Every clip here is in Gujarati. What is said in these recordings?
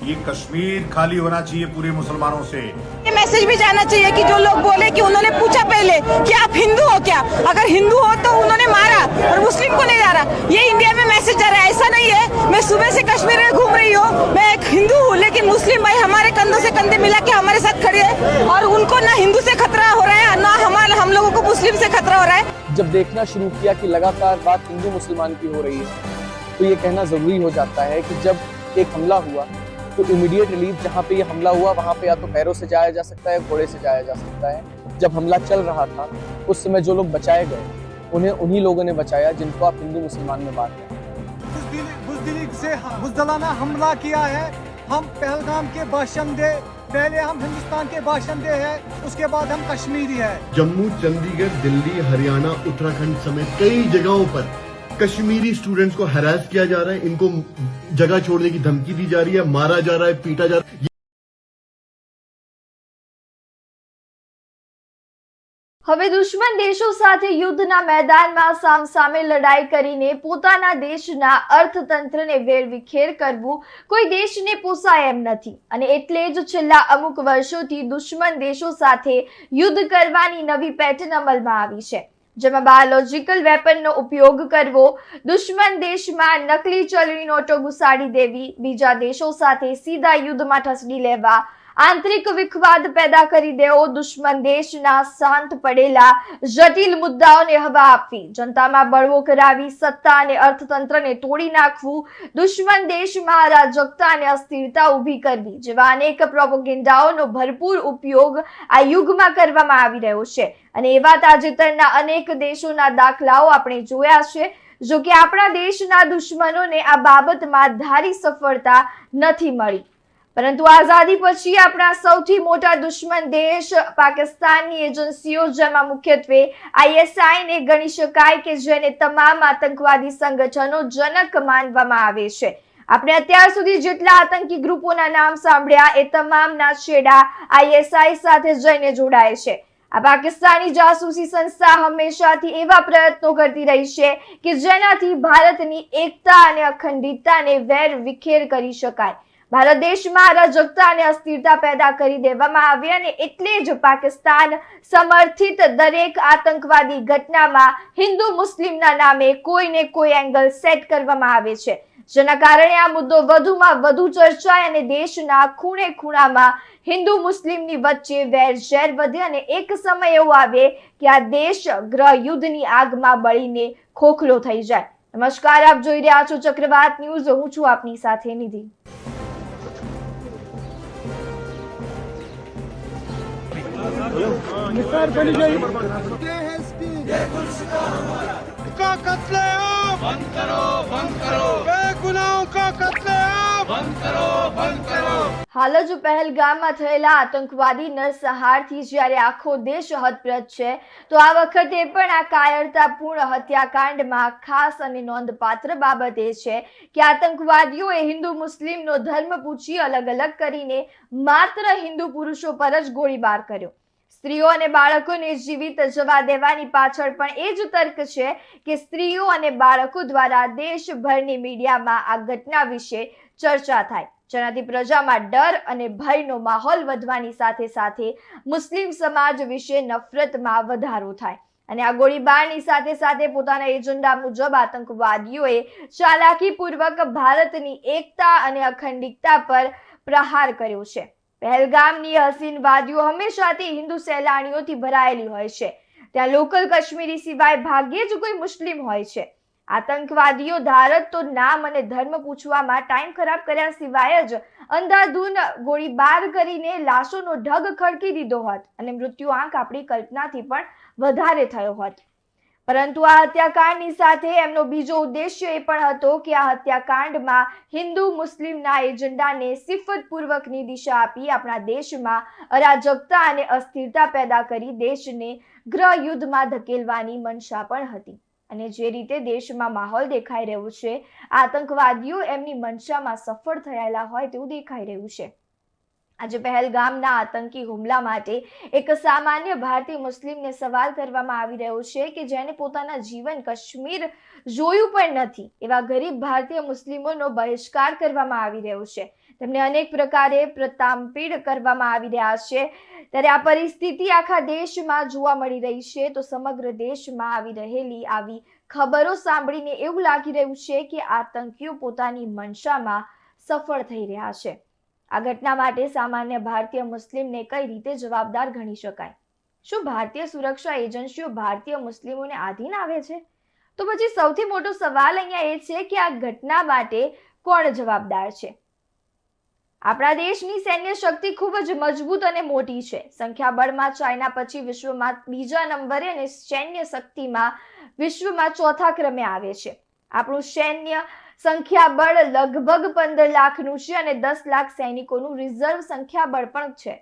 ये कश्मीर खाली होना चाहिए पूरे मुसलमानों से। ये मैसेज भी जाना चाहिए कि जो लोग बोले कि उन्होंने पूछा पहले कि आप हिंदू हो क्या? अगर हिंदू हो तो उन्होंने मारा और मुस्लिम को नहीं जा रहा ये इंडिया में मैसेज जा रहा है ऐसा नहीं है। मैं सुबह से कश्मीर में घूम रही हूँ। मैं एक हिंदू हूँ लेकिन मुस्लिम भाई हमारे कंधों से कंधे मिला के हमारे साथ खड़े हैं और उनको ना हिंदू से खतरा हो रहा है ना हमारे हम लोगों को मुस्लिम से खतरा हो रहा है। जब देखना शुरू किया कि लगातार बात हिंदू मुसलमान की हो रही है तो ये कहना ज़रूरी हो जाता है कि जब एक हमला हुआ तो इमीडिएट रिलीफ जहाँ पे ये हमला हुआ वहाँ पे या तो पैरों से जाया जा सकता है घोड़े से जाया जा सकता है। जब हमला चल रहा था उस समय जो लोग बचाए गए उन्हें उन्हीं लोगों ने बचाया जिनको आप हिंदू मुसलमान में बांट रहे हैं। बुजदिली बुजदिली से बुजदलाना हमला किया है। हम पहलगाम के बाशिंदे पहले हम हिंदुस्तान के बाशिंदे हैं उसके बाद हम कश्मीरी हैं। जम्मू चंडीगढ़ दिल्ली हरियाणा उत्तराखंड समेत कई जगहों पर कश्मीरी स्टूडेंट्स को हरास किया जा रहा है इनको जगह छोड़ने की धमकी दी जा रही है मारा जा रहा है पीटा जा रहा है હવે દુશ્મન દેશો સાથે યુદ્ધના મેદાનમાં સામસામે લડાઈ કરીને પોતાના દેશના અર્થતંત્રને વેરવિખેર કરવું કોઈ દેશને પોસાય એમ નથી અને એટલે જ છેલ્લા અમુક વર્ષોથી દુશ્મન દેશો સાથે યુદ્ધ કરવાની નવી પેટર્ન અમલમાં આવી છે જેમાં બાયોલોજીકલ વેપનનો ઉપયોગ કરવો, દુશ્મન દેશમાં નકલી ચલણી નોટો ઘુસાડી દેવી, બીજા દેશો સાથે સીધા યુદ્ધમાં ઠસડી લેવા આંતરિક વિખવાદ પેદા કરી દેવો, દુશ્મન દેશના શાંત પડેલા, જટિલ મુદ્દાઓને હવા આપવી. જનતામાં બળવો કરાવી, સત્તા અને અર્થતંત્રને તોડી નાખવું, દુશ્મન દેશમાં અરાજકતા અને અસ્થિરતા ઊભી કરવી જેવા અનેક પ્રોપોગેન્ડાઓનો ભરપૂર ઉપયોગ આ યુગમાં કરવામાં આવી રહ્યો છે. અને એવા તાજેતરના અનેક દેશોના દાખલાઓ આપણે જોયા છે જો કે આપણા દેશના દુશ્મનોને આ બાબતમાં ધારી સફળતા નથી મળી. પરંતુ આઝાદી પછી આપણા સૌથી મોટા દુશ્મન દેશ પાકિસ્તાનની એજન્સીઓ, જેમાં મુખ્યત્વે આઈએસઆઈ ને ગણી શકાય કે જેને તમામ આતંકવાદી સંગઠનો જનક માનવામાં આવે છે. આપણે અત્યાર સુધી જેટલા આતંકી ગ્રુપોના નામ સાંભળ્યા, એ તમામના છેડા આઈએસઆઈ સાથે જઈને જોડાય છે. આ પાકિસ્તાની જાસૂસી સંસ્થા હંમેશાથી એવા પ્રયત્નો કરતી રહી છે કે જેનાથી ભારતની એકતા અને અખંડિતતાને વેર વિખેર કરી શકાય. ભારત દેશમાં અરાજકતા અને અસ્થિરતા પેદા કરી દેવામાં આવી અને એટલે જ પાકિસ્તાન સમર્થિત દરેક આતંકવાદી ઘટનામાં હિન્દુ મુસ્લિમના નામે કોઈ ને કોઈ એંગલ સેટ કરવામાં આવે છે. જેના કારણે આ મુદ્દો વધુમાં વધુ ચર્ચાય અને દેશના ખૂણે ખૂણામાં હિન્દુ મુસ્લિમની વચ્ચે વેર ઝેર વધે અને એક સમય એવો આવે કે આ દેશ ગ્રહ યુદ્ધની આગમાં બળીને ખોખલો થઈ જાય. નમસ્કાર, આપ જોઈ રહ્યા છો ચક્રવાત ન્યૂઝ. હું છું આપની સાથે નિધિ. मिसाल बनी गई का कत्लेआम बंद करो बंद करो बेगुनाहों का कत्लेआम बंद करो बंद करो હાલ જ પહેલગામમાં થયેલા આતંકવાદી નરસંહારથી જ્યારે આખો દેશ હતપ્રત છે તો આ વખતે પણ આ કાયરતાપૂર્ણ હત્યાકાંડમાં ખાસ અને નોંધપાત્ર બાબત એ છે કે આતંકવાદીઓએ હિન્દુ મુસ્લિમનો ધર્મ પૂછી અલગ અલગ કરીને માત્ર હિન્દુ પુરુષો પર જ ગોળીબાર કર્યો સ્ત્રીઓ અને બાળકોને જીવિત જવા દેવાની પાછળ પણ એ જ તર્ક છે કે સ્ત્રીઓ અને બાળકો દ્વારા દેશભરની મીડિયામાં આ ઘટના વિશે ચર્ચા થાય. જેનાથી પ્રજામાં ડર અને ભયનો માહોલ વધવાની સાથે સાથે મુસ્લિમ સમાજ વિશે નફરતમાં વધારો થાય. અને આ ગોળીબારની સાથે સાથે પોતાના એજન્ડા મુજબ આતંકવાદીઓએ ચાલાકીપૂર્વક ભારતની એકતા અને અખંડિતતા પર પ્રહાર કર્યો છે. પહેલગામની હસીન વાદીઓ હંમેશાથી હિન્દુ સહેલાણીઓથી ભરાયેલી હોય છે. ત્યાં લોકલ કાશ્મીરી સિવાય ભાગ્યે જ કોઈ મુસ્લિમ હોય છે. આતંકવાદીઓ ધારત તો નામ અને ધર્મ પૂછવામાં ટાઈમ ખરાબ કર્યા સિવાય જ અંધાધૂન ગોળીબાર કરીને લાશોનો ઢગ ખડકી દીધો હોત અને મૃત્યુ આંક આપણી કલ્પનાથી પણ વધારે થયો હોત. પરંતુ આ હત્યાકાંડની સાથે એમનો બીજો ઉદ્દેશ્ય એ પણ હતો કે આ હત્યાકાંડમાં હિન્દુ મુસ્લિમના એજન્ડાને સિફતપૂર્વકની દિશા આપી આપણા દેશમાં અરાજકતા અને અસ્થિરતા પેદા કરી દેશને ગ્રહ યુદ્ધમાં ધકેલવાની મનસા પણ હતી. અને જે રીતે દેશમાં માહોલ દેખાઈ રહ્યો છે, આતંકવાદીઓ એમની મનસામાં સફળ થયેલા હોય તેવું દેખાઈ રહ્યું છે. આજે પહેલગામના આતંકી હુમલા માટે એક સામાન્ય ભારતીય મુસ્લિમને સવાલ કરવામાં આવી રહ્યો છે કે જેને પોતાના જીવન કાશ્મીર જોયું પણ નથી. એવા ગરીબ ભારતીય મુસ્લિમોનો બહિષ્કાર કરવામાં આવી રહ્યો છે. તેમને અનેક પ્રકારે પ્રતામપીડ કરવામાં આવી રહ્યા છે. ત્યારે આ પરિસ્થિતિ આખા દેશમાં જોવા મળી રહી છે તો સમગ્ર દેશમાં આવી રહેલી આવી ખબરો સાંભળીને એવું લાગી રહ્યું છે કે આતંકીઓ પોતાની મનસામાં સફળ થઈ રહ્યા છે. આ ઘટના માટે સામાન્ય ભારતીય મુસ્લિમને કઈ રીતે જવાબદાર ગણી શકાય? શું ભારતીય સુરક્ષા એજન્સીઓ ભારતીય મુસ્લિમોને આધીન આવે છે? તો પછી સૌથી મોટો સવાલ અહીંયા એ છે કે આ ઘટના માટે કોણ જવાબદાર છે? આપણા દેશની સૈન્ય શક્તિ ખૂબ જ મજબૂત અને મોટી છે. સંખ્યાબળમાં ચાઇના પછી વિશ્વમાં બીજા નંબરે અને સૈન્ય શક્તિમાં વિશ્વમાં ચોથા ક્રમે આવે છે. આપણું સૈન્ય સંખ્યાબળ લગભગ પંદર લાખનું છે અને દસ લાખ સૈનિકોનું રિઝર્વ સંખ્યાબળ પણ છે.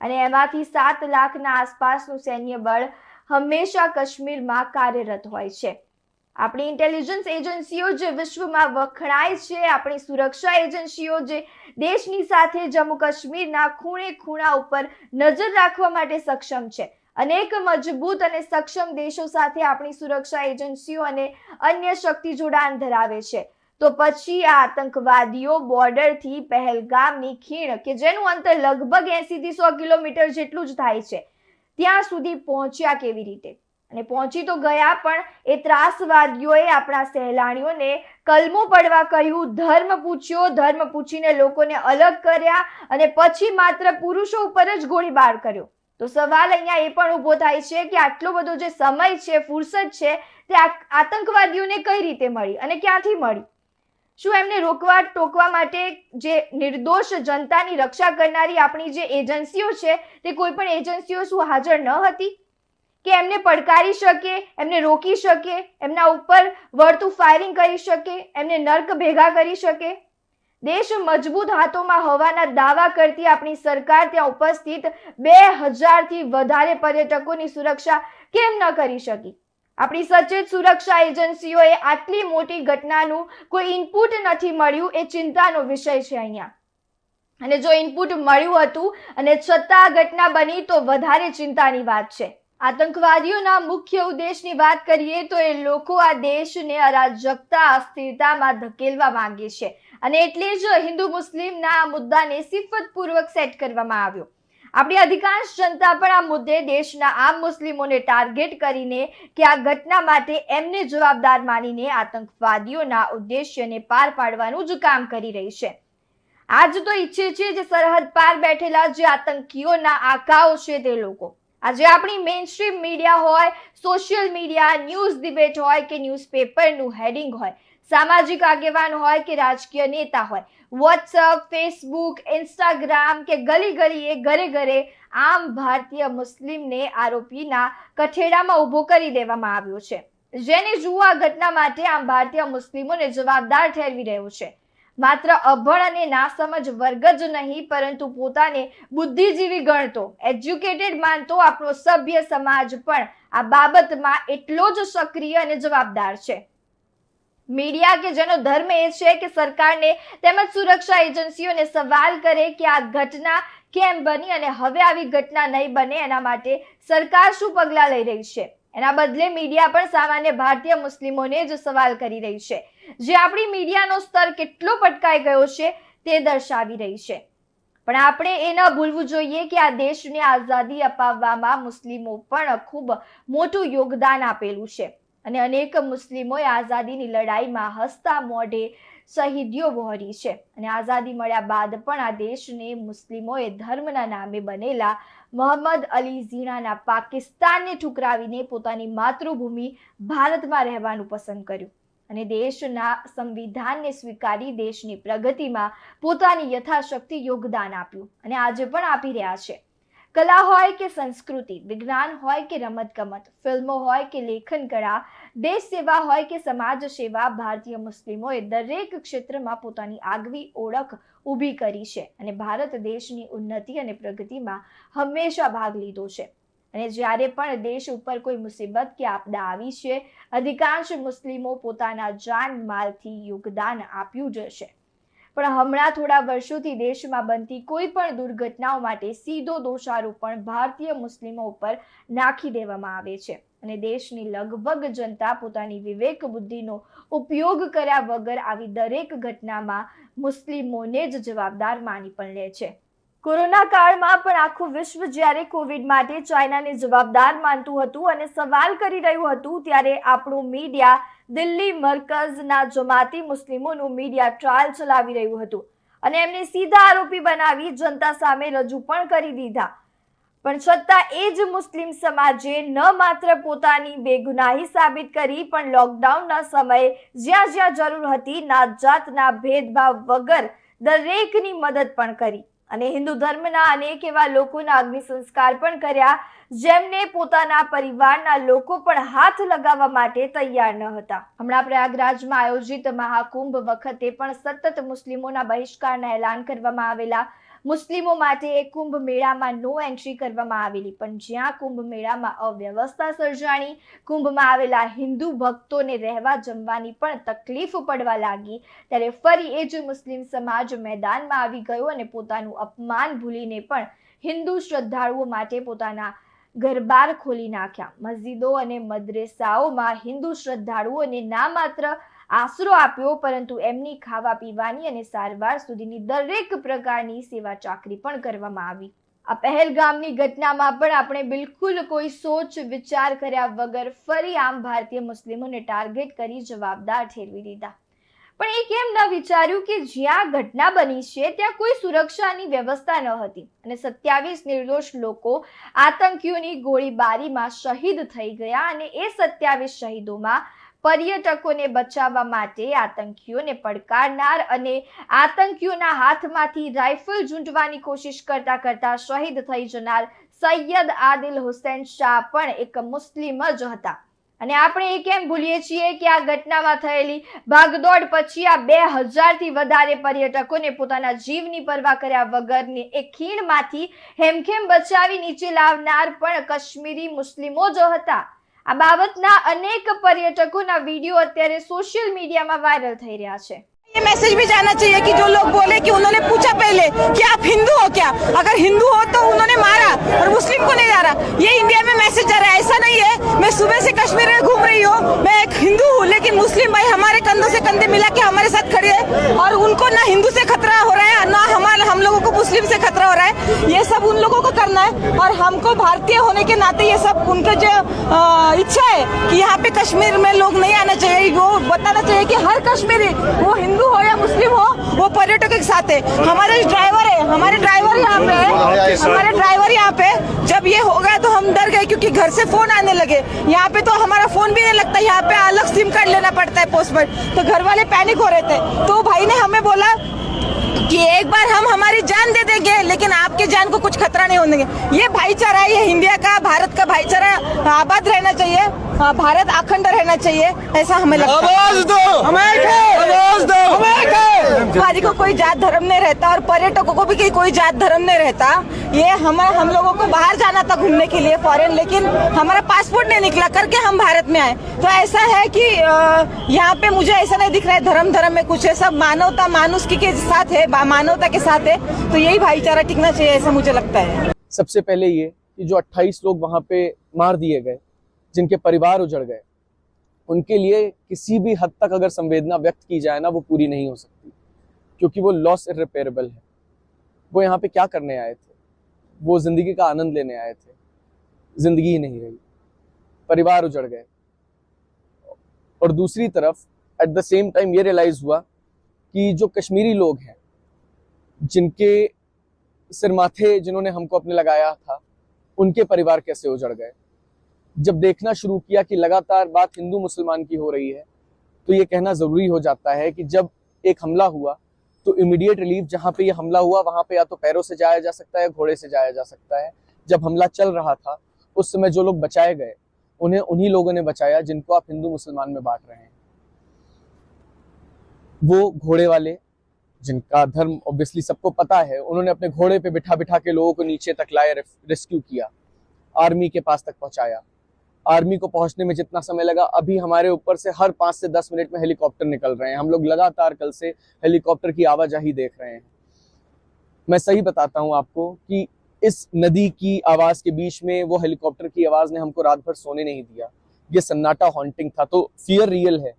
અને એમાંથી સાત લાખના આસપાસનું સૈન્ય બળ હંમેશા કાશ્મીરમાં કાર્યરત હોય છે. આપણી ઇન્ટેલિજન્સ એજન્સીઓ જે વિશ્વમાં વખણાય છે, આપણી સુરક્ષા એજન્સીઓ જે દેશની સાથે જમ્મુ કાશ્મીરના ખૂણે ખૂણા ઉપર નજર રાખવા માટે સક્ષમ છે. અનેક મજબૂત અને સક્ષમ દેશો સાથે આપણી સુરક્ષા એજન્સીઓ અને અન્ય શક્તિ જોડાણ ધરાવે છે. તો પછી આ આતંકવાદીઓ બોર્ડરથી પહેલગામની ખીણ, કે જેનું અંતર લગભગ એસી થી સો કિલોમીટર જેટલું જ થાય છે, ત્યાં સુધી પહોંચ્યા કેવી રીતે? અને પહોંચી તો ગયા, પણ એ ત્રાસવાદીઓએ આપણા સહેલાણીઓને કલમો પડવા કહ્યું, ધર્મ પૂછ્યો, ધર્મ પૂછીને લોકોને અલગ કર્યા, અને પછી માત્ર પુરુષો ઉપર જ ગોળીબાર કર્યો. તો સવાલ અહીંયા એ પણ ઊભો થાય છે કે આટલો બધો જે સમય છે, ફુરસદ છે, તે આતંકવાદીઓને કઈ રીતે મળી અને ક્યાંથી મળી? શું એમને રોકવા ટોકવા માટે જે નિર્દોષ જનતાની રક્ષા કરનારી આપણી જે એજન્સીઓ છે, તે કોઈ પણ એજન્સીઓ શું હાજર ન હતી? કે એમને પડકારી શકે, એમને રોકી શકે, એમના ઉપર વળતું ફાયરિંગ કરી શકે, એમને નર્ક ભેગા કરી શકે? દેશ મજબૂત હાથોમાં હોવાના દાવા કરતી આપણી સરકાર ત્યાં ઉપસ્થિત બે હજારથી વધારે પર્યટકોની સુરક્ષા કેમ ન કરી શકી? આપણી સચેત સુરક્ષા એજન્સીઓએ આટલી મોટી ઘટનાનું કોઈ ઇનપુટ નથી મળ્યું એ ચિંતાનો વિષય છે અહીંયા. અને જો ઇનપુટ મળ્યું હતું અને છતાં આ ઘટના બની તો વધારે ચિંતાની વાત છે. આતંકવાદીઓના મુખ્ય ઉદ્દેશની વાત કરીએ તો એ લોકો આ દેશને અરાજકતા, અસ્થિરતામાં ધકેલવા માંગે છે. અને એટલે જ હિન્દુ મુસ્લિમના મુદ્દાને સિફતપૂર્વક સેટ કરવામાં આવ્યો. આપણી અધિકાંશ જનતા પણ આ મુદ્દે દેશના આમ મુસ્લિમોને ટાર્ગેટ કરીને કે આ ઘટના માટે એમને જવાબદાર માનીને આતંકવાદીઓના ઉદ્દેશ્યને પાર પાડવાનું જ કામ કરી રહી છે. આજ તો ઈચ્છે છે જે સરહદ પાર બેઠેલા જે આતંકીઓના આકાઓ છે તે લોકો. આજે આપણી મેઇન સ્ટ્રીમ મીડિયા હોય સોશિયલ મીડિયા ન્યૂઝ ડિબેટ હોય કે ન્યૂઝપેપરનું હેડિંગ હોય, સામાજિક આગેવાન હોય કે રાજકીય નેતા હોય વોટ્સઅપ ફેસબુક ઇન્સ્ટાગ્રામ કે ગલી ગલીએ ઘરે ઘરે આમ ભારતીય મુસ્લિમને આરોપીના કઠેડામાં ઊભો કરી દેવામાં આવ્યો છે. જેને જુઓ આ ઘટના માટે આમ ભારતીય મુસ્લિમોને જવાબદાર ઠેરવી રહ્યો છે. માત્ર અભણ અને નાસમજ વર્ગ જ નહીં, પરંતુ પોતાને બુદ્ધિજીવી ગણતો એજ્યુકેટેડ માનતો આપણો સભ્ય સમાજ પણ આ બાબતમાં એટલો જ સક્રિય અને જવાબદાર છે. મીડિયા કે જેનો ધર્મ એ છે કે સરકારને તેમજ સુરક્ષા એજન્સીઓને સવાલ કરે કે આ ઘટના કેમ બની અને હવે આવી ઘટના નહીં બને એના માટે સરકાર શું પગલાં લઈ રહી છે? એના બદલે મીડિયા પણ સામાન્ય ભારતીય મુસ્લિમોને જ સવાલ કરી રહી છે. જે આપણી મીડિયાનો સ્તર કેટલો પટકાઈ ગયો છે તે દર્શાવી રહી છે. પણ આપણે એ ન ભૂલવું જોઈએ કે આ દેશને આઝાદી અપાવવામાં મુસ્લિમો પણ ખૂબ મોટું યોગદાન આપેલું છે. અને અનેક મુસ્લિમોએ આઝાદીની લડાઈમાં હસતા મોઢે શહીદીઓ વહોરી છે. અને આઝાદી મળ્યા બાદ પણ આ દેશને મુસ્લિમોએ ધર્મના નામે બનેલા મોહમ્મદ અલી ઝીણાના પાકિસ્તાનને ઠુકરાવીને પોતાની માતૃભૂમિ ભારતમાં રહેવાનું પસંદ કર્યું. અને દેશના સંવિધાનને સ્વીકારી દેશની પ્રગતિમાં પોતાની યથાશક્તિ યોગદાન આપ્યું. અને આજે પણ આપી રહ્યા છે. કલા હોય કે સંસ્કૃતિ, વિજ્ઞાન હોય કે રમતગમત, ફિલ્મો હોય કે લેખન કળા, દેશ સેવા હોય કે સમાજ સેવા, ભારતીય મુસ્લિમોએ દરેક ક્ષેત્રમાં પોતાની આગવી ઓળખ ઊભી કરી છે અને ભારત દેશની ઉન્નતિ અને પ્રગતિમાં હંમેશા ભાગ લીધો છે. અને જ્યારે પણ દેશ ઉપર કોઈ મુસીબત કે આપદા આવી છે, અધિકાંશ મુસ્લિમો પોતાના જાન માલથી યોગદાન આપ્યું જ છે. પણ હમણાં થોડા વર્ષોથી દેશમાં બનતી કોઈ પણ દુર્ઘટનાઓ માટે સીધો દોષારોપણ ભારતીય મુસ્લિમો ઉપર નાખી દેવામાં આવે છે. અને દેશની લગભગ જનતા પોતાની વિવેક બુદ્ધિનો ઉપયોગ કર્યા વગર આવી દરેક ઘટનામાં મુસ્લિમોને જ જવાબદાર માની પણ લે છે. કોરોના કાળમાં પણ આખું વિશ્વ જ્યારે કોવિડ માટે ચાઇનાને જવાબદાર માનતું હતું અને સવાલ કરી રહ્યું હતું, ત્યારે આપણું મીડિયા દિલ્હી મરકઝના જમાતી મુસ્લિમોનું મીડિયા ટ્રાયલ ચલાવી રહ્યું હતું. અને એમને સીધા આરોપી બનાવી જનતા સામે રજૂ પણ કરી દીધા. પણ છતાં એ જ મુસ્લિમ સમાજે ન માત્ર પોતાની બેગુનાહી સાબિત કરી, પણ લોકડાઉનના સમયે જ્યાં જ્યાં જરૂર હતી નાત જાતના ભેદભાવ વગર દરેકની મદદ પણ કરી. અને હિન્દુ ધર્મના અનેક એવા લોકોના અગ્નિ સંસ્કાર પણ કર્યા, જેમને પોતાના પરિવારના લોકો પણ હાથ લગાવવા માટે તૈયાર ન હતા. હમણાં પ્રયાગરાજમાં આયોજિત મહાકુંભ વખતે પણ સતત મુસ્લિમોના બહિષ્કારના એલાન કરવામાં આવેલા મુસ્લિમો માટે કુંભ મેળામાં નો એન્ટ્રી કરવામાં આવેલી. પણ જ્યાં કુંભ મેળામાં અવ્યવસ્થા સર્જાણી, કુંભમાં આવેલા હિન્દુ ભક્તોને રહેવા જમવાની પણ તકલીફ પડવા લાગી. ત્યારે ફરી એ જ મુસ્લિમ સમાજ મેદાનમાં આવી ગયો અને પોતાનું અપમાન ભૂલીને પણ હિન્દુ શ્રદ્ધાળુઓ માટે પોતાના ગરબાર ખોલી નાખ્યા. મસ્જિદો અને મદ્રેસાઓમાં હિન્દુ શ્રદ્ધાળુઓને ના માત્ર આશરો આપ્યો, પરંતુ એમની ખાવા પીવાની અને સારવાર સુધીની દરેક પ્રકારની સેવા ચાકરી પણ કરવામાં આવી. આ પહેલગામની ઘટનામાં પણ આપણે બિલકુલ કોઈ સોચ, વિચાર કર્યા વગર ફરી આમ ભારતીય મુસ્લિમોને ટાર્ગેટ કરી જવાબદાર ઠેરવી દીધા. પણ એ કેમ ન વિચાર્યું કે જ્યાં ઘટના બની છે, ત્યાં કોઈ સુરક્ષાની વ્યવસ્થા ન હતી અને સત્યાવીસ નિર્દોષ લોકો આતંકીઓની ગોળીબારીમાં શહીદ થઈ ગયા અને એ સત્યાવીસ શહીદોમાં પર્યટકોને બચાવવા માટે આતંકીઓને પડકારનાર અને આતંકીઓના હાથમાંથી રાઇફલ ઝૂંટવાની કોશિશ કરતા કરતા શહીદ થઈ જનાર સૈયદ આદિલ હુસેન શાહ પણ એક મુસ્લિમ જ હતા. અને આપણે એ કેમ ભૂલીએ છીએ કે આ ઘટનામાં થયેલી ભાગદોડ પછી આ બે હજારથી વધારે પર્યટકોને પોતાના જીવની પરવા કર્યા વગરની એ ખીણમાંથી હેમખેમ બચાવી નીચે લાવનાર પણ કાશ્મીરી મુસ્લિમો જ હતા. આ બાબતના અનેક પર્યટકોના વિડીયો અત્યારે સોશિયલ મીડિયામાં વાયરલ થઈ રહ્યા છે ये मैसेज भी जाना चाहिए कि जो लोग बोले कि उन्होंने पूछा पहले कि आप हिंदू हो क्या अगर हिंदू हो तो उन्होंने मारा और मुस्लिम को नहीं मारा ये इंडिया में मैसेज जा रहा है ऐसा नहीं है मैं सुबह से कश्मीर में घूम रही हूँ मैं एक हिंदू हूँ लेकिन मुस्लिम भाई हमारे कंधों से कंधे मिला के हमारे साथ खड़े हैं और उनको ना हिंदू से खतरा से खतरा हो रहा है। ये सब उन लोगों को करना है और हमको भारतीय होने के नाते ये सब उनका जो इच्छा है कि यहाँ पे कश्मीर में लोग नहीं आना चाहिए वो बताना चाहिए कि हर कश्मीरी वो हिंदू हो या मुस्लिम हो वो पर्यटकों के साथ है। हमारे ड्राइवर है हमारे ड्राइवर यहाँ पे है हमारे ड्राइवर यहाँ पे जब ये हो गया तो हम डर गए क्योंकि घर से फ़ोन आने लगे। यहाँ पे तो हमारा फ़ोन भी नहीं लगता यहाँ पे अलग सिम कार्ड लेना पड़ता है पोस्टपेड तो घर वाले पैनिक हो रहे थे। तो भाई ने हमें बोला कि एक बार हम हमारी जान दे देंगे लेकिन आपके जान को कुछ खतरा नहीं होने ये भाईचारा है ये इंडिया का भारत का भाईचारा आबाद रहना चाहिए भारत अखंड रहना चाहिए ऐसा हमें लगता है। आवाज़ दो! आवाज़ दो! धर्म नहीं रहता और पर्यटकों को भी कोई जात धर्म नहीं रहता। ये हम हम लोगों को बाहर जाना था घूमने के लिए फॉरेन लेकिन हमारा पासपोर्ट नहीं निकला, करके हम भारत में आए। तो ऐसा है कि यहाँ पे मुझे ऐसा नहीं दिख रहा है, धर्म धर्म में कुछ है, सब मानवता मानुष के साथ है मानवता के साथ है। तो यही भाईचारा टिकना चाहिए, ऐसा मुझे लगता है। सबसे पहले ये कि जो 28 लोग वहाँ पे मार दिए गए, जिनके परिवार उजड़ गए, उनके लिए किसी भी हद तक अगर संवेदना व्यक्त की जाए ना, वो पूरी नहीं हो सकती। क्योंकि वो लॉस इरिपेरेबल है। वो यहाँ पे क्या करने आए थे? वो ज़िंदगी का आनंद लेने आए थे। ज़िंदगी ही नहीं रही। परिवार उजड़ गए। और दूसरी तरफ़ एट द सेम टाइम ये रियलाइज़ हुआ कि जो कश्मीरी लोग हैं, जिनके सिर माथे जिन्होंने हमको अपने लगाया था, उनके परिवार कैसे उजड़ गए? जब देखना शुरू किया कि लगातार बात हिंदू मुसलमान की हो रही है तो ये कहना ज़रूरी हो जाता है कि जब एक हमला हुआ तो इमीडिएट रिलीफ जहाँ पे ये हमला हुआ, वहाँ पे या तो पैरों से जाया जा सकता है, घोड़े से जाया जा सकता है। जब हमला चल रहा था, उस समय जो लोग बचाए गए, उन्हें, उन्हीं लोगों ने बचाया जिनको आप हिंदू मुसलमान में बांट रहे हैं। वो घोड़े वाले, जिनका धर्म ऑब्वियसली सबको पता है, उन्होंने अपने घोड़े पे बिठा बिठा के लोगों को नीचे तक लाए रेस्क्यू किया आर्मी के पास तक पहुँचाया। आर्मी को पहुँचने में जितना समय लगा, अभी हमारे ऊपर से हर पाँच से दस मिनट में हेलीकॉप्टर निकल रहे हैं। हम लोग लगातार कल से हेलीकॉप्टर की आवाजाही देख रहे हैं। मैं सही बताता हूँ आपको कि इस नदी की आवाज़ के बीच में, वो हेलीकॉप्टर की आवाज़ ने हमको रात भर सोने नहीं दिया। ये सन्नाटा हॉन्टिंग था तो फियर रियल है।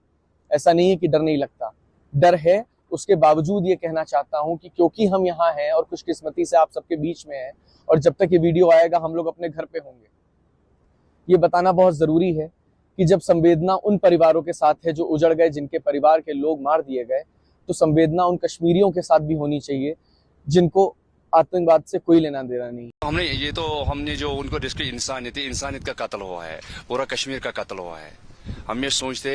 ऐसा नहीं है कि डर नहीं लगता। डर है, उसके बावजूद ये कहना चाहता हूँ कि क्योंकि हम यहाँ हैं और खुशकिस्मती से आप सबके बीच में हैं, और जब तक ये वीडियो आएगा, हम लोग अपने घर पे होंगे। ये बताना बहुत ज़रूरी है कि जब संवेदना उन परिवारों के साथ है जो उजड़ गए, जिनके परिवार के लोग मार दिए गए तो संवेदना उन कश्मीरियों के साथ भी होनी चाहिए, जिनको आतंकवाद से कोई लेना देना नहीं। हमने ये तो हमने जो उनको इंसानियत इंसानियत का कत्ल हुआ है, पूरा कश्मीर का कत्ल हुआ है। हम ये सोचते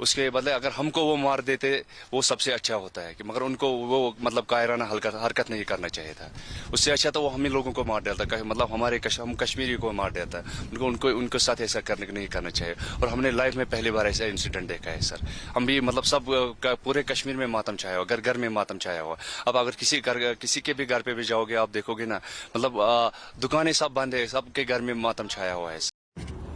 उसके बदले अगर हमको वो मार देते वो सबसे अच्छा होता है कि मगर उनको वो मतलब कायराना हरकत हरकत नहीं करना चाहिए था। उससे अच्छा तो वो हमें लोगों को मार देता मतलब हमारे कश, हम कश्मीरी को मार देता उनको उनको उनके साथ ऐसा करने नहीं करना चाहिए। और हमने लाइफ में पहली बार ऐसा इंसिडेंट देखा है सर। हम भी मतलब सब पूरे कश्मीर में मातम छाया हुआ घर घर में मातम छाया हुआ। अब अगर किसी घर किसी के भी घर पे भी जाओगे आप देखोगे ना मतलब दुकानें सब बंद है सबके घर में मातम छाया हुआ है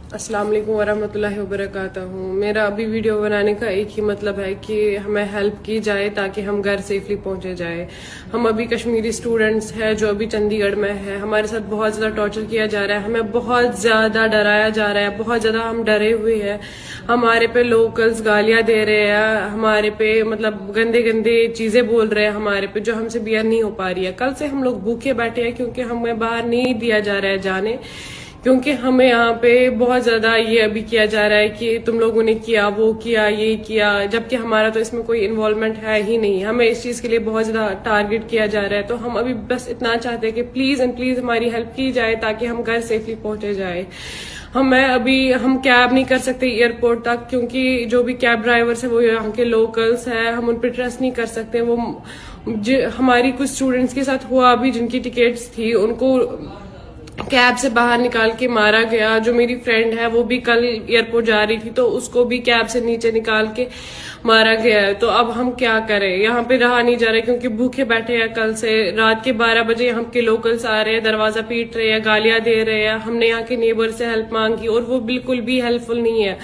अस्सलाम वालेकुम वरहमतुल्लाहि वबरकातुहू मेरा अभी वीडियो बनाने का एक ही मतलब है कि हमें हेल्प की जाए ताकि हम घर सेफली पहुँचे जाए। हम अभी कश्मीरी स्टूडेंट्स हैं जो अभी चंडीगढ़ में है। हमारे साथ बहुत ज़्यादा टॉर्चर किया जा रहा है। हमें बहुत ज़्यादा डराया जा रहा है। बहुत ज़्यादा हम डरे हुए हैं। हमारे पे लोकल्स गालियाँ दे रहे हैं। हमारे पे मतलब गंदे गंदे चीज़ें बोल रहे हैं हमारे पे जो हमसे बियर नहीं हो पा रही है। कल से हम लोग भूखे बैठे हैं क्योंकि हमें बाहर नहीं दिया जा रहा है जाने। क्योंकि हमें यहाँ पे बहुत ज़्यादा ये अभी किया जा रहा है कि तुम लोगों ने किया, वो किया, ये किया, जबकि हमारा तो इसमें कोई इन्वॉल्वमेंट है ही नहीं। हमें इस चीज़ के लिए बहुत ज़्यादा टारगेट किया जा रहा है। तो हम अभी बस इतना चाहते हैं कि प्लीज़ एंड प्लीज़ हमारी हेल्प की जाए ताकि हम घर सेफली पहुँचे जाए। हमें अभी, हम कैब नहीं कर सकते एयरपोर्ट तक, क्योंकि जो भी कैब ड्राइवर्स है, वो यहाँ के लोकल्स है। हम उन पर ट्रस्ट नहीं कर सकते। वो हमारी कुछ स्टूडेंट्स के साथ हुआ अभी जिनकी टिकट्स थी, उनको कैब से बाहर निकाल के मारा गया। जो मेरी फ्रेंड है, वो भी कल एयरपोर्ट जा रही थी तो उसको भी कैब से नीचे निकाल के मारा गया है। तो अब हम क्या करें? यहाँ पे रहा नहीं जा रहा क्योंकि भूखे बैठे हैं कल से। रात के 12 बजे यहाँ के लोकल्स आ रहे हैं, दरवाज़ा पीट रहे हैं, गालियाँ दे रहे हैं। हमने यहाँ के नेबर से हेल्प मांगी, और वो बिल्कुल भी हेल्पफुल नहीं है।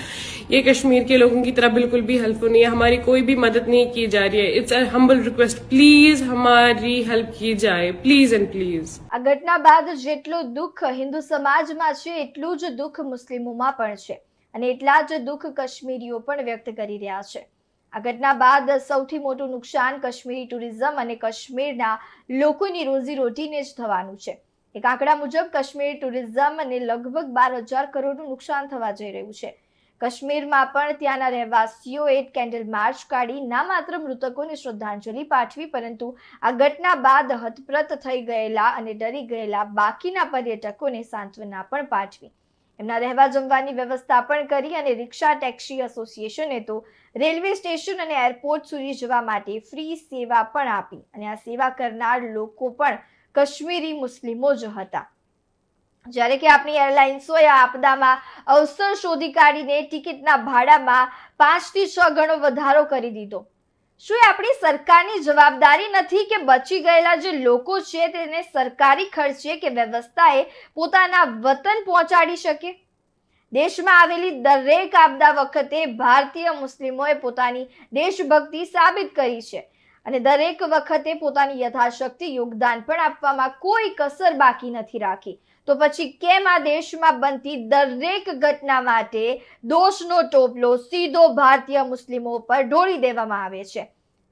ये कश्मीर के लोगों की तरह बिल्कुल भी हेल्पफुल नहीं है हमारी कोई भी मदद नहीं की जा रही है it's a humble request please हमारी हेल्प की जाए प्लीज एंड प्लीज આ ઘટના બાદ જેટલું દુઃખ હિન્દુ સમાજમાં છે એટલું જ દુઃખ મુસ્લિમોમાં પણ છે અને એટલા જ દુઃખ કશ્મીરીઓ પણ વ્યક્ત કરી રહ્યા છે આ ઘટના બાદ સૌથી મોટું નુકસાન કશ્મીરી ટુરિઝમ અને કશ્મીરના લોકોની રોજીરોટીને જ થવાનું છે એક આંકડા મુજબ કશ્મીરી ટુરિઝમને લગભગ બાર હજાર કરોડનું નુકસાન થવા જઈ રહ્યું છે કાશ્મીરમાં પણ ત્યાંના રહેવાસીઓએ કેન્ડલ માર્ચ કાઢી ના માત્ર મૃતકોને શ્રદ્ધાંજલિ પાઠવી, પરંતુ આ ઘટના બાદ હતપ્રત થઈ ગયેલા અને ડરી ગયેલા બાકીના પર્યટકોને સાંત્વના પણ પાઠવી. એમના રહેવા જમવાની વ્યવસ્થા પણ કરી અને રિક્ષા, ટેક્સી એસોસિએશને તો રેલવે સ્ટેશન અને એરપોર્ટ સુધી જવા માટે ફ્રી સેવા પણ આપી. અને આ સેવા કરનાર લોકો પણ કાશ્મીરી મુસ્લિમો જ હતા. જ્યારે કે આપણી એરલાઇન્સોએ આ આપદામાં અવસર શોધી કાઢીને ટિકિટના ભાડામાં પાંચથી છ ગણો વધારો કરી દીધો. શું એ આપણી સરકારની જવાબદારી નથી કે બચી ગયેલા જે લોકો છે તેને સરકારી ખર્ચે કે વ્યવસ્થાએ પોતાના વતન પહોંચાડી શકે? દેશમાં આવેલી દરેક આપદા વખતે ભારતીય મુસ્લિમોએ પોતાની દેશભક્તિ સાબિત કરી છે અને દરેક વખતે પોતાની યથાશક્તિ યોગદાન પણ આપવામાં કોઈ કસર બાકી નથી રાખી. તો પછી કેમ આ દેશમાં બનતી દરેક ઘટના માટે દોષનો ટોપલો સીધો ભારતીય મુસ્લિમો પર ઢોળી દેવામાં આવે છે?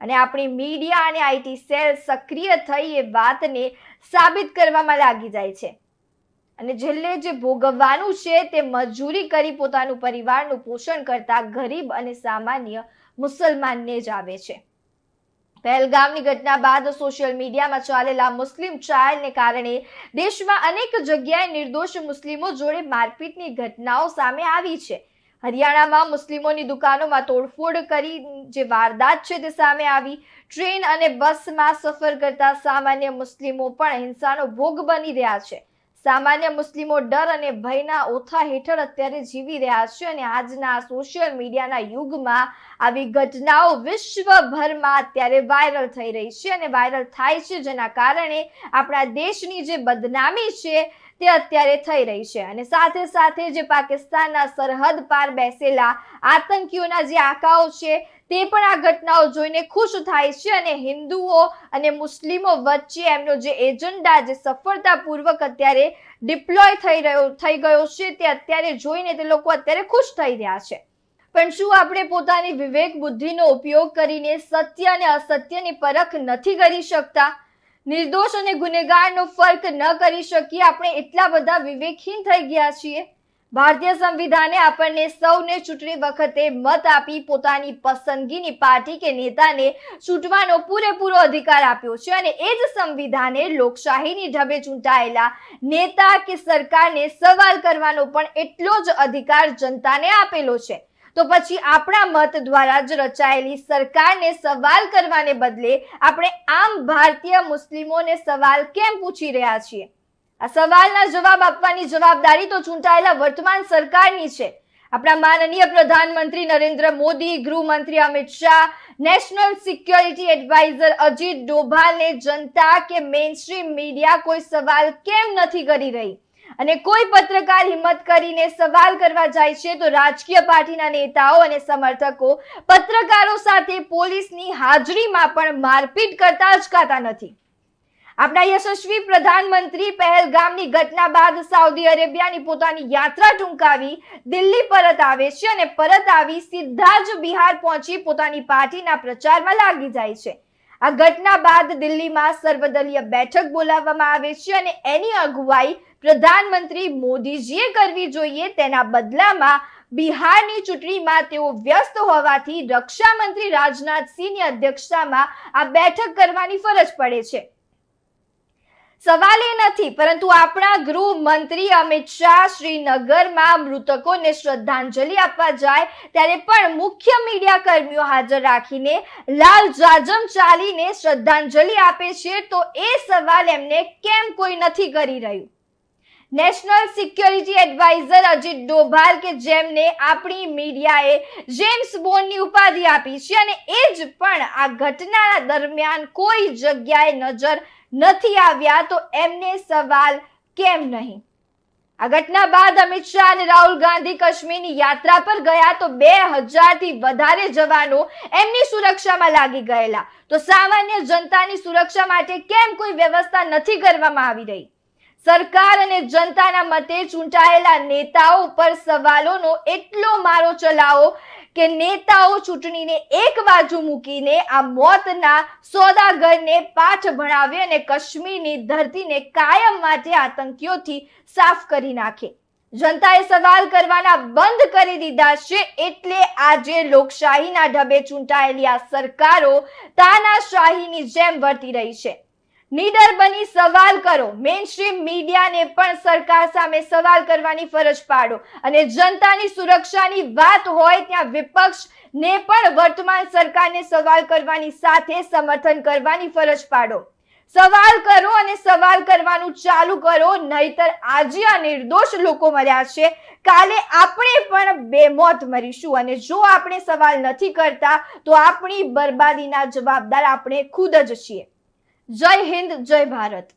અને આપણી મીડિયા અને આઈટી સેલ સક્રિય થઈ એ વાતને સાબિત કરવામાં લાગી જાય છે. અને છેલ્લે જે ભોગવવાનું છે તે મજૂરી કરી પોતાનું પરિવારનું પોષણ કરતા ગરીબ અને સામાન્ય મુસલમાનને જ આવે છે. પહેલગામની ઘટના બાદ સોશિયલ મીડિયામાં ચાલેલા મુસ્લિમ ટ્રાયલને કારણે દેશમાં અનેક જગ્યાએ નિર્દોષ મુસ્લિમો જોડે મારપીટની ઘટનાઓ સામે આવી છે. હરિયાણામાં મુસ્લિમોની દુકાનોમાં તોડફોડ કરી જે વારદાત છે તે સામે આવી. ટ્રેન અને બસમાં સફર કરતા સામાન્ય મુસ્લિમો પણ હિંસાનો ભોગ બની રહ્યા છે. સામાન્ય મુસ્લિમો ડર અને ભયના ઓથા હેઠળ અત્યારે જીવી રહ્યા છે અને આજના સોશિયલ મીડિયાના યુગમાં આવી ઘટનાઓ વિશ્વભરમાં અત્યારે વાયરલ થઈ રહી છે અને વાયરલ થાય છે જેના કારણે આપણા દેશની જે બદનામી છે તે અત્યારે થઈ રહી છે. અને સાથે સાથે જે પાકિસ્તાનના સરહદ પાર બેસેલા આતંકીઓના જે આંકાઓ છે તે પણ આ ઘટનાઓ જોઈને ખુશ થાય છે અને હિન્દુઓ અને મુસ્લિમો વચ્ચે એમનો જે એજન્ડા જે સફળતાપૂર્વક અત્યારે ડિપ્લોય થઈ રહ્યો, થઈ ગયો છે, તે અત્યારે જોઈને તે લોકો અત્યારે ખુશ થઈ રહ્યા છે. પણ શું આપણે પોતાની વિવેક બુદ્ધિનો ઉપયોગ કરીને સત્ય અને અસત્યની પરખ નથી કરી શકતા? નિર્દોષ અને ગુનેગારનો ફર્ક ન કરી શકીએ, આપણે એટલા બધા વિવેકહીન થઈ ગયા છીએ? ભારતીય સંવિધાને આપણને સૌને ચૂંટણી વખતે મત આપી પોતાની પસંદગીની પાર્ટી કે નેતાને ચૂંટવાનો પૂરેપૂરો અધિકાર આપ્યો છે અને એ જ સંવિધાને લોકશાહીની ઢબે ચૂંટાયેલા નેતા કે સરકારને સવાલ કરવાનો પણ એટલો જ અધિકાર જનતાને આપેલો છે. તો પછી આપણા મત દ્વારા જ રચાયેલી સરકારને સવાલ કરવાને બદલે આપણે આમ ભારતીય મુસ્લિમોને સવાલ કેમ પૂછી રહ્યા છીએ? આ સવાલના જવાબ આપવાની જવાબદારી તો ચૂંટાયેલા વર્તમાન સરકારની છે. આપણા માનનીય પ્રધાનમંત્રી નરેન્દ્ર મોદી, ગૃહમંત્રી Amit Shah, national security adviser Ajit ડોભાલને જનતા કે મેઇનસ્ટ્રીમ મીડિયા કોઈ સવાલ કેમ નથી કરી રહી? અને કોઈ પત્રકાર હિંમત કરીને સવાલ કરવા જાય છે તો રાજકીય પાર્ટીના નેતાઓ અને સમર્થકો પત્રકારો સાથે પોલીસની હાજરીમાં પણ મારપીટ કરતા અચકાતા નથી. આપણા યશસ્વી પ્રધાનમંત્રી પહેલગામની ઘટના બાદ સાઉદી અરેબિયાની પોતાની યાત્રા ટૂંકાવી, દિલ્હી પરત આવે છે અને પરત આવી સીધા જ બિહાર પહોંચી પોતાની પાર્ટીના પ્રચારમાં લાગી જાય છે. આ ઘટના બાદ દિલ્હીમાં સર્વદલીય બેઠક બોલાવવામાં આવે છે અને એની અગુવાઈ પ્રધાનમંત્રી મોદીજીએ કરવી જોઈએ. તેના બદલામાં બિહારની ચૂંટણીમાં તેઓ વ્યસ્ત હોવાથી રક્ષામંત્રી રાજનાથસિંહની અધ્યક્ષતામાં આ બેઠક કરવાની ફરજ પડે છે. સવાલ એ નથી, પરંતુ આપણા ગૃહ મંત્રી અમિત શાહ શ્રીનગરમાં મૃતકોને શ્રદ્ધાંજલિ આપવા જાય, ત્યારે પણ મુખ્ય મીડિયા કર્મીઓ હાજર રાખીને લાલ જાજમ ચાલીને શ્રદ્ધાંજલિ આપે છે, તો એ સવાલ એમને કેમ કોઈ નથી કરી રહ્યું? National security adviser Ajit Doval કે જેમને આપણી મીડિયાએ જેમ્સ બોન્ડની ઉપાધિ આપી છે, અને એ જ પણ આ ઘટના દરમિયાન કોઈ જગ્યાએ નજર નથી આવ્યા, તો એમને સવાલ કેમ નહીં? આ ઘટના બાદ અમિત શાહ અને રાહુલ ગાંધી કાશ્મીરની યાત્રા પર ગયા તો બે હજારથી વધારે જવાનો એમની સુરક્ષામાં લાગી ગયેલા. તો સામાન્ય જનતાની સુરક્ષા માટે કેમ કોઈ વ્યવસ્થા નથી કરવામાં આવી રહી? સરકાર અને જનતાના મતે ચૂંટાયેલા નેતાઓ પર સવાલોનો એટલો મારો ચલાવો કે નેતાઓ ચૂંટણીને એક બાજુ મૂકીને આ મોતના સોદાગરને પાઠ ભણાવે અને કાશ્મીરની ધરતીને કાયમ માટે આતંકીઓથી સાફ કરી નાખે. જનતાએ સવાલ કરવાના બંધ કરી દીધા છે એટલે આજે લોકશાહીના ઢબે ચૂંટાયેલી આ સરકારો તાનાશાહીની જેમ વર્તી રહી છે. નીડર બની સવાલ કરો. મેઇનસ્ટ્રીમ મીડિયાને પણ સરકાર સામે સવાલ કરવાની ફરજ પાડો. અને જનતાની સુરક્ષાની વાત હોય ત્યાં વિપક્ષ ને પણ વર્તમાન સરકારને સવાલ કરવાની સાથે સમર્થન કરવાની ફરજ પાડો. સવાલ કરો અને સવાલ કરવાનું ચાલુ કરો, નહીતર આજે આ નિર્દોષ લોકો મર્યા છે. કાલે આપણે પણ બેમોત મરીશું. અને જો આપણે સવાલ નથી કરતા, તો આપણી બરબાદીના જવાબદાર આપણે ખુદ જ છીએ. જય હિન્દ જય ભારત.